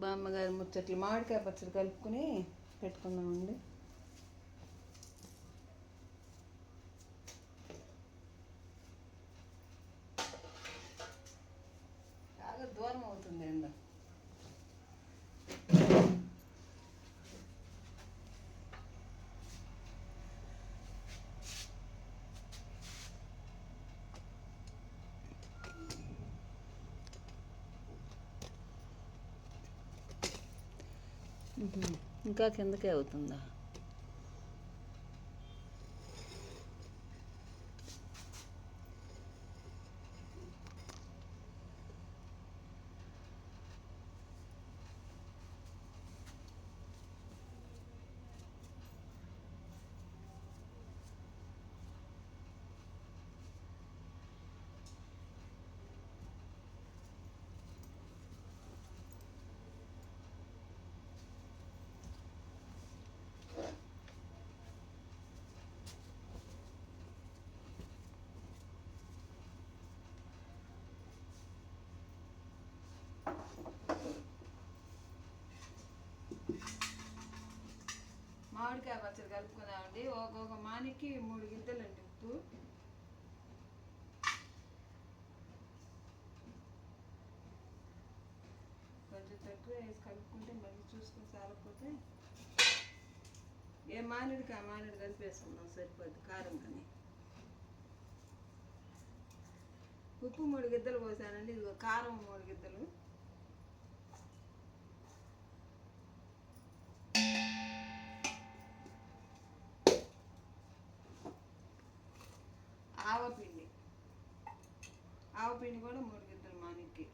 బామ్మగారి ముచ్చట్లు మామిడికాయ పచ్చడి కలుపుకుని పెట్టుకుందామండి బాగా దూరం అవుతుంది ఎండ ఇంకా కిందకే అవుతుందా? మామిడికాయ పచ్చడి కలుపుకుందామండి. ఒక్కొక్క మానికి మూడు గిద్దలండి ఉప్పు. కొంచెం తక్కువ వేసి కలుపుకుంటే మళ్ళీ చూసుకుని సాలకపోతే ఏ మానిడికాయ ఆ మానేడు కలిపేసుకుందాం సరిపోద్ది కారం కానీ ఉప్పు మూడు గిద్దలు పోసానండి. ఇది కారం మూడు గిద్దలు ఆవపిండి కూడా మూడు గిద్దలు మానికి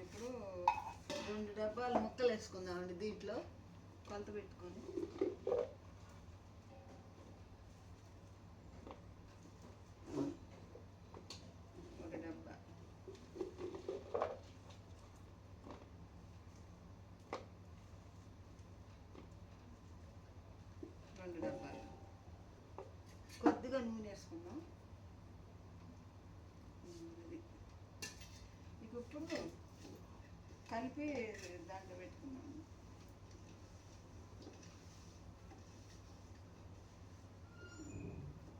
ఇప్పుడు రెండు డబ్బాలు ముక్కలు వేసుకుందామండి దీంట్లో. కొలత పెట్టుకొని ఒక డబ్బా రెండు డబ్బాలు కొద్దిగా నూనె వేసుకుందాం అది ఇక ఇప్పుడు కలిపి దాంట్లో పెట్టుకున్నాము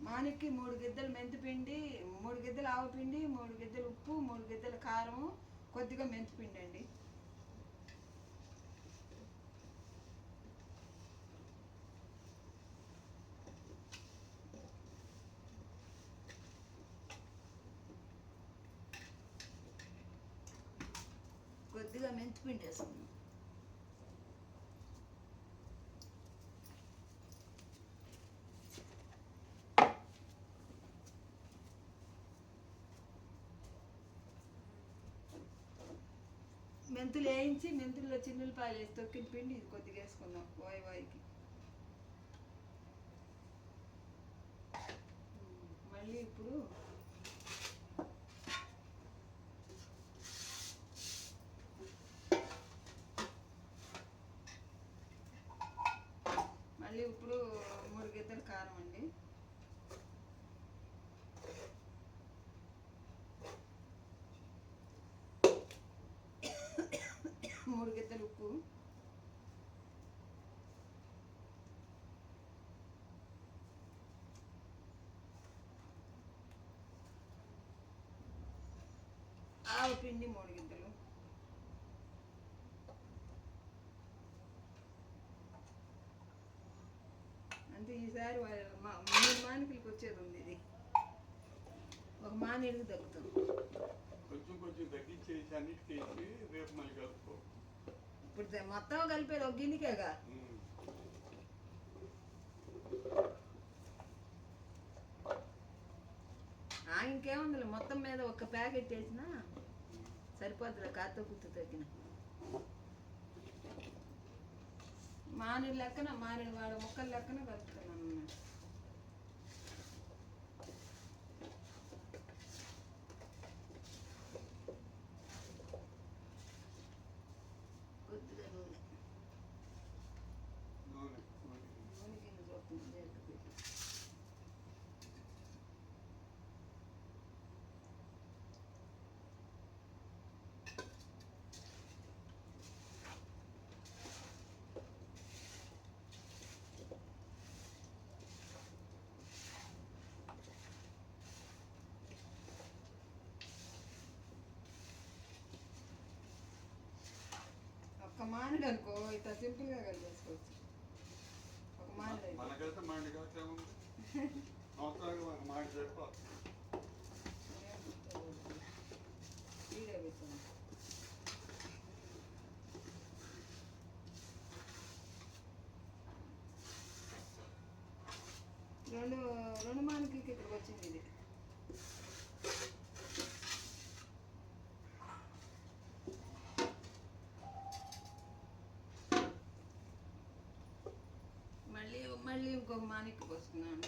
మానికి మూడు గిద్దలు మెంతిపిండి మూడు గిద్దలు ఆవపిండి మూడు గిద్దలు ఉప్పు మూడు గిద్దలు కారం కొద్దిగా మెంతిపిండి అండి కొద్దిగా వేసుకుందాం మెంతులు వేయించి మెంతుల్లో చిన్నులపాయలు వేసి తొక్కిన పిండి కొద్దిగా వేసుకుందాం. వాయి వాయికి మళ్ళీ ఇప్పుడు మళ్ళీ ఇప్పుడు మూడు గిద్దలు కారం అండి మూడు గిద్దలు ఉప్పు ఆవు పిండి మూడు గిద్దలు అంటే ఈసారి వాళ్ళ మా మూడు మానికలకి వచ్చేది ఉంది ఇది. ఒక మానేడుకు తగ్గుతుంది. కొంచెం కొంచెం తగ్గించేసి అన్నిటికీ రేపు మళ్ళీ కలుపుకో. ఇప్పుడు మొత్తం కలిపేది ఒక గిన్నెకేగా? ఉమ్. ఆ ఇంకేముంది మొత్తం మీద ఒక ప్యాకెట్ వేసినా సరిపోతుంది కాతో గుర్తు తగ్గిన మానే లెక్కన మానేడు వాడు ముక్కల లెక్కన కలుపుతున్నాను అన్నమాట కొద్దిగా నూనె నూనె నూనె. నూనె గిన్నె మామిడి అనుకో ఇట్లా సింపుల్గా కలిపేసుకోవచ్చు ఒక మామిడి. మనకైతే మనకు సరిపోతుంది వీడియో పెట్టాను రెండు రెండు మానికి ఇక్కడికి వచ్చింది ఇది. మళ్ళీ ఇంకొక మానికి వస్తున్నాను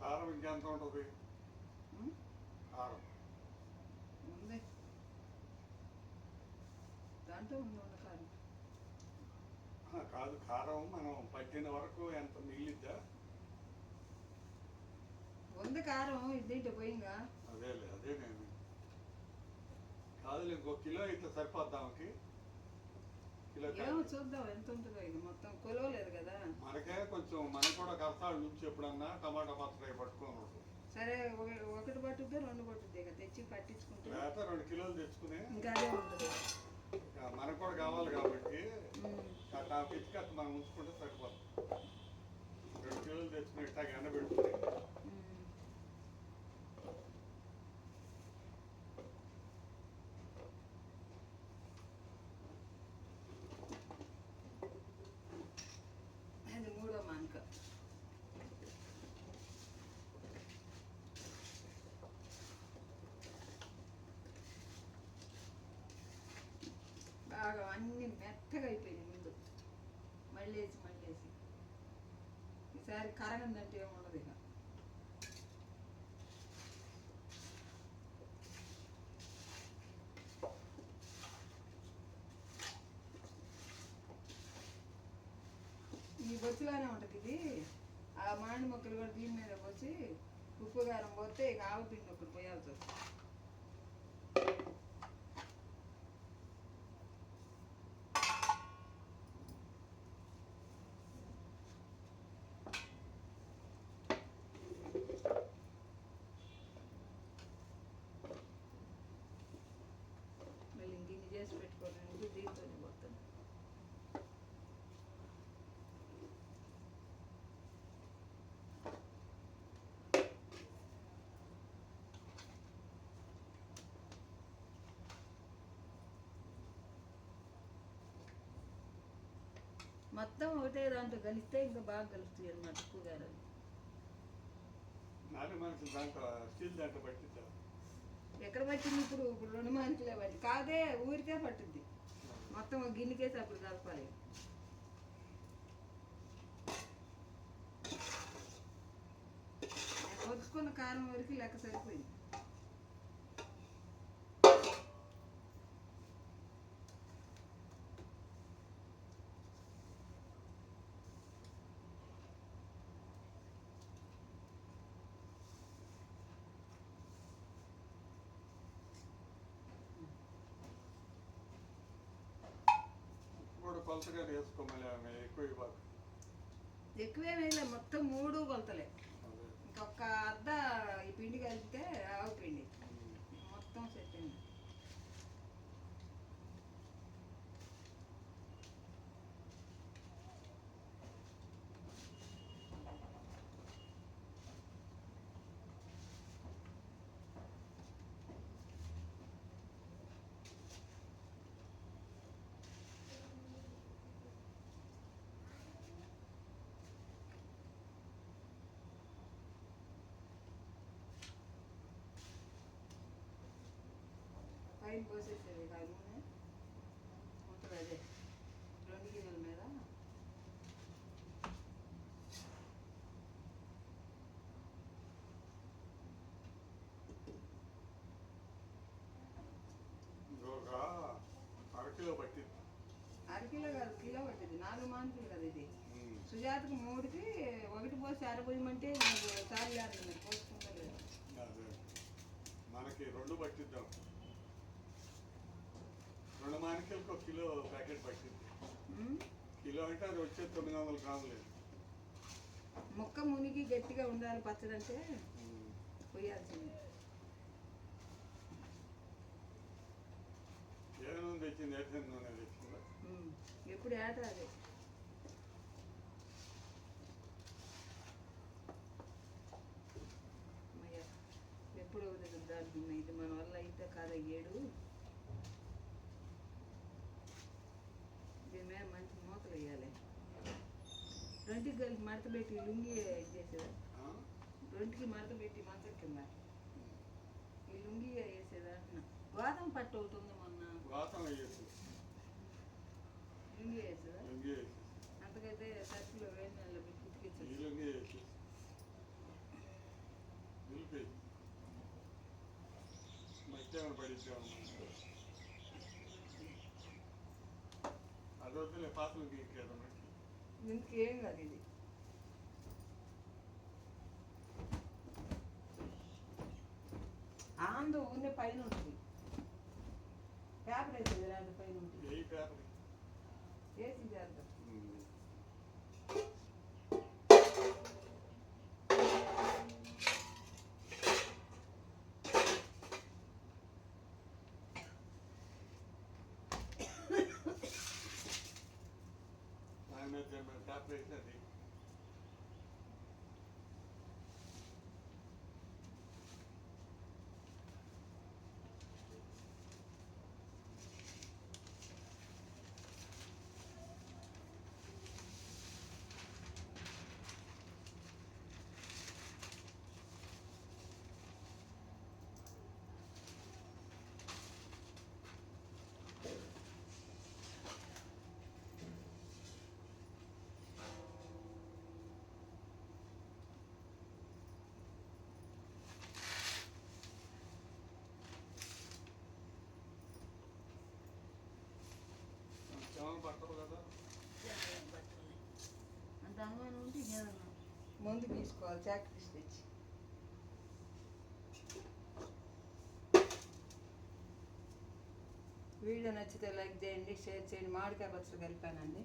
కారం ఇంకెంత ఉంటుంది? కారం. ఉంది. దాంట్లో ఉంది కారం. కాదు కారం మనం పట్టిన వరకు ఎంత మిగిలిద్దా? ఉంది కారం ఇదేంటి పోయింగా అదేలే అదే నేను కాదులే ఇంకో కిలో ఇట్లా సరిపోద్దామకి కిలో ఏమో. చూద్దాం ఎంత ఉంటుందో ఇది. మొత్తం కొలవలేదు కదా. మనకే కొంచెం మనం కూడా కష్టాలు నుంచి ఎప్పుడన్నా టమాటా పచ్చడి పట్టుకొని సరే ఒక- ఒకటి పట్టుద్దో రెండు పట్టుద్ది తెచ్చి పట్టించుకుంటే? లేకపోతే రెండు కిలోలు తెచ్చుకుని ఇంకా అదే ఉంటుంది. మనకు కూడా కావాలి కాబట్టి. ఆ పిచ్చికత్త మనం ఉంచుకుంటే సరిపోతుంది. రెండు కిలోలు తెచ్చుకుని ఇట్టాగ ఎండబెట్టుకుని ఉమ్. అది మూడో మానక బాగా అన్ని మెత్తగా అయిపోయినాయి ముందు. మళ్ళీ వేసి మళ్ళీ వేసి ఈసారి కరగందంటే ఏముండదు ఇక. ఈ బొచ్చులానే ఉంటుంది ఇది. ఆ మామిడి మొక్కలు కూడా దీని మీద పోసి ఉప్పు కారం పోతే ఇక ఆవు పిండి ఒకటి పోయాల్సి వస్తుంది. మొత్తం ఒకటే దాంట్లో కలిస్తే ఇంకా బాగా స్టీల్ దాంట్లో పట్టిద్దాం? ఎక్కడ పట్టింది ఇప్పుడు? ఇప్పుడు రెండు మనుషులే పట్టి కాదే ఊరికే పట్టుద్ది. మొత్తం గిన్నెకేసి అప్పుడు కలపాలి. వచ్చుకున్న కారం వరకు లెక్క సరిపోయింది ఉప్పు కూడా కొలతగా వేసుకోమని ఆమె ఎక్కువ ఇవ్వాలి. ఎక్కువే వేయలే మొత్తం మూడు కొలతలే అదే. ఇంకొక అర్ధ ఈ పిండి కలిపితే ఆవు పిండి. పైన పోసేసేది కాదు నూనె ఉంటుంది అదే రెండు గిన్నెల మీద అరకిలో పట్టిద్ది అరకిలో కాదు కిలో పట్టింది నాలుగు మానుకులు కదా ఇది. సుజాతకు మూడుకి ఒకటి పోసి అరపోయమంటే నాకు చాలు లేదు పోసుకుంటా లేదు అదే మనకి రెండు పట్టిద్దాం రెండు మానికలకు ఒక కిలో ప్యాకెట్ పట్టింది? కిలో అంటే అది వచ్చేది తొమ్మిది వందల గ్రాములు మొక్క మునిగి గట్టిగా ఉండాలి పచ్చడి అంటే. పోయాల్సింది ఏ నూనె తెచ్చింది ఎట్లా నూనె తెచ్చిందా. ఎప్పుడు ఏట అదే ఎప్పుడు దాటుతుంది ఇది మన వల్ల అయితే కాదు ఏడు దీని మీద మంచి మూతలు వేయాలి రెండుకి కలిపి మడత పెట్టి లుంగి ఇది చేసేదా ఆ? రెండుకి మడత పెట్టి మంచం కింద ఈ లుంగి వేసేదా అంటున్నా గోధుమ పట్టు ఒకటి ఉంది మొన్న వాసన వేసి లుంగి వేసేదా లుంగి వేసి అంతకైతే సర్ఫ్లో వేడి నీళ్ళు పెట్టి ఈ ఉతికించచ్చు లుంగి వేసి నిలిపి మధ్యాహ్నం పడిద్దాం అది వద్దులే పాత లుంగి ఎక్కేద్దాం ఇంకేం కాదు ఇది. ఆంధ్ర ఊరినే పైన ఉంటుంది. పేపర్ వేసేది పైన ఉంటుంది. వేసి చేద్దాం పేపర్ వేసి అది కదా అంత అనుమానం ఉంటే ఇంకేదన్నా మందు తీసుకోవాలి చాక్రీస్ తెచ్చి. వీడియో నచ్చితే లైక్ చేయండి షేర్ చేయండి. మామిడికాయ పచ్చడి కలిపానండి.